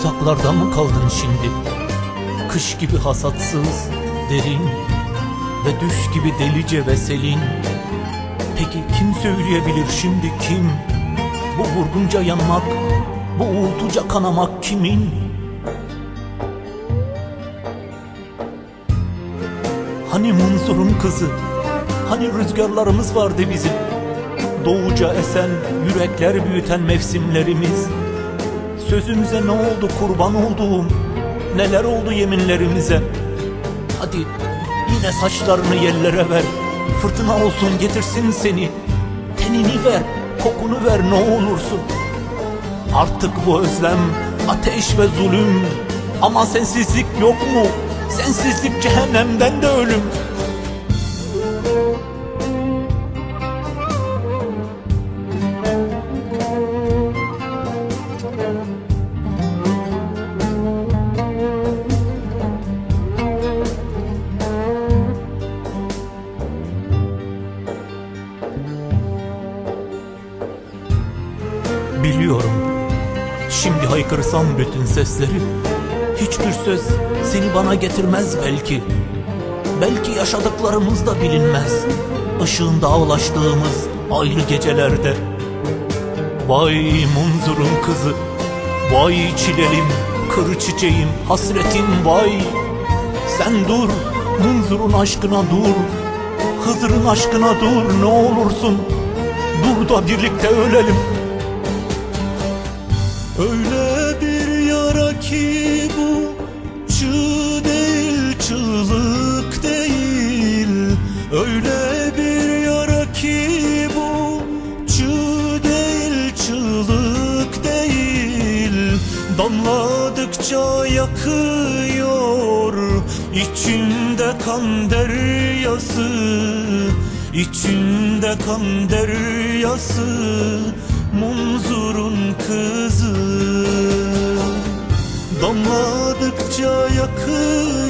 Uzaklarda mı kaldın şimdi? Kış gibi hasatsız, derin ve düş gibi delice ve selin. Peki kim söyleyebilir şimdi kim? Bu vurgunca yanmak, bu uğultuca kanamak kimin? Hani Munzur'un kızı, hani rüzgarlarımız vardı bizim? Doğuca esen, yürekler büyüten mevsimlerimiz. Sözümüze ne oldu kurban olduğum? Neler oldu yeminlerimize? Hadi yine saçlarını yellere ver. Fırtına olsun getirsin seni. Tenini ver, kokunu ver ne olursun. Artık bu özlem ateş ve zulüm. Ama sensizlik yok mu? Sensizlik cehennemden de ölüm. Biliyorum. Şimdi haykırsam bütün sesleri hiçbir söz seni bana getirmez belki. Belki yaşadıklarımız da bilinmez. Işığında ulaştığımız ayrı gecelerde. Vay munzurun kızı, vay çilelim, kır çiçeğim, hasretin vay. Sen dur, munzurun aşkına dur, Hızır'ın aşkına dur ne olursun. Dur da birlikte ölelim. Öyle bir yara ki bu çığ değil çığlık değil. Öyle bir yara ki bu çığ değil çığlık değil. Damladıkça yakıyor içimde kan deryası içimde kan deryası Munzurun kızı. Damladıkça yakıyor